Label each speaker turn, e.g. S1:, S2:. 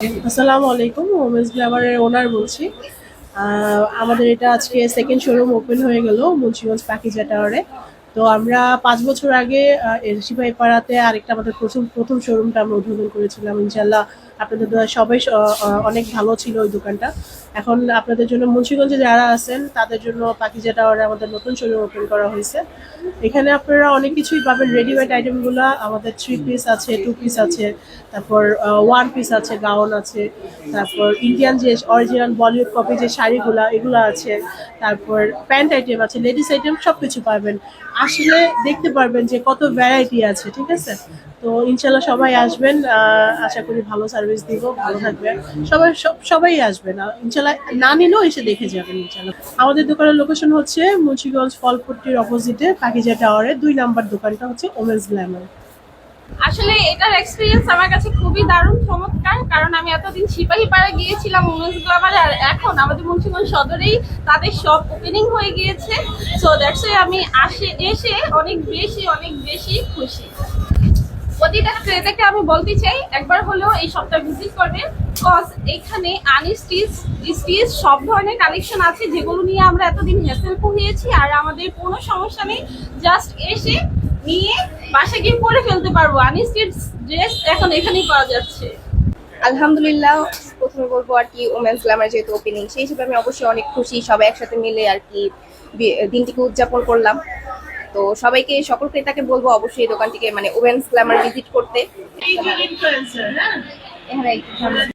S1: আসসালামু আলাইকুম, ওমেন্স গ্ল্যামারের ওনার বলছি। আমাদের এটা আজকে সেকেন্ড শোরুম ওপেন হয়ে গেল মুন্সিগঞ্জ পাকিজা টাওয়ারে তো আমরা পাঁচ বছর আগে সিপাহী পাড়াতে আরেকটা আমাদের প্রথম প্রথম শোরুমটা আমরা উদ্বোধন করেছিলাম ইনশাল্লাহ আপনাদের সবাই অনেক ভালো ছিল ওই দোকানটা। এখন আপনাদের জন্য মুন্সিগঞ্জে যারা আছেন, তাদের জন্য পাকিজা টাওয়ারে আমাদের নতুন শোরুম ওপেন করা হয়েছে। এখানে আপনারা অনেক কিছুই পাবেন রেডিমেড আইটেমগুলো আমাদের থ্রি পিস আছে টু পিস আছে, তারপর ওয়ান পিস আছে গাউন আছে, তারপর ইন্ডিয়ান যে অরিজিনাল বলিউড কপি যে শাড়িগুলা, এগুলো আছে, তারপর প্যান্ট আইটেম আছে লেডিস আইটেম সব কিছু পাবেন। আসলে দেখতে পারবেন যে কত ভ্যারাইটি আছে, ঠিক আছে? তো ইনশাল্লাহ সবাই আসবেন আশা করি ভালো সার্ভিস দিব, ভালো থাকবেন সবাই, সব- সবাই আসবেন। ইনশাল্লাহ না নিলেও এসে দেখে যাবেন ইনশাল্লাহ আমাদের দোকানের লোকেশন হচ্ছে মুন্সিগঞ্জ ফলপট্টির অপোজিটে পাকিজা টাওয়ারে দুই নাম্বার দোকানটা হচ্ছে ওমেন্স গ্ল্যামার
S2: আসলে এটার এক্সপিরিয়েন্স আমার কাছে খুবই দারুণ, চমৎকার। কারণ আমি এতদিন সিপাহী পাড়া গিয়েছিলাম উমেন্স গ্লামারে আর এখন আমাদের মুন্সিগঞ্জ সদরেই তাদের সব ওপেনিং হয়ে গিয়েছে। সো দ্যাটস আমি আসে, এসে অনেক বেশি অনেক বেশি খুশি। প্রতিটা ক্রেতাকে আমি বলতে চাই, একবার হলেও এই সপ্তাহ ভিজিট করবে কজ এখানে আনস্টিচ স্টিচ সব ধরনের কালেকশন আছে যেগুলো নিয়ে আমরা এতদিন হেসেল পুহিয়েছি আর আমাদের কোনো সমস্যা নেই। জাস্ট এসে নিয়ে বাসা গিয়ে পরে ফেলতে পারব। আনস্টিচ ড্রেস এখন এখানেই পাওয়া যাচ্ছে।
S3: আলহামদুলিল্লাহ প্রথমে বলব আর কি ওমেন্স গ্ল্যামার যেহেতু ওপেনিং সেই হিসেবে আমি অবশ্যই অনেক খুশি সবাই একসাথে মিলে আর কি দিনটিকে উদযাপন করলাম। তো সবাইকে সকল ক্রেতাকে বলব অবশ্যই দোকানটিকে মানে ওমেন্স গ্ল্যামার ভিজিট করতে। এখানে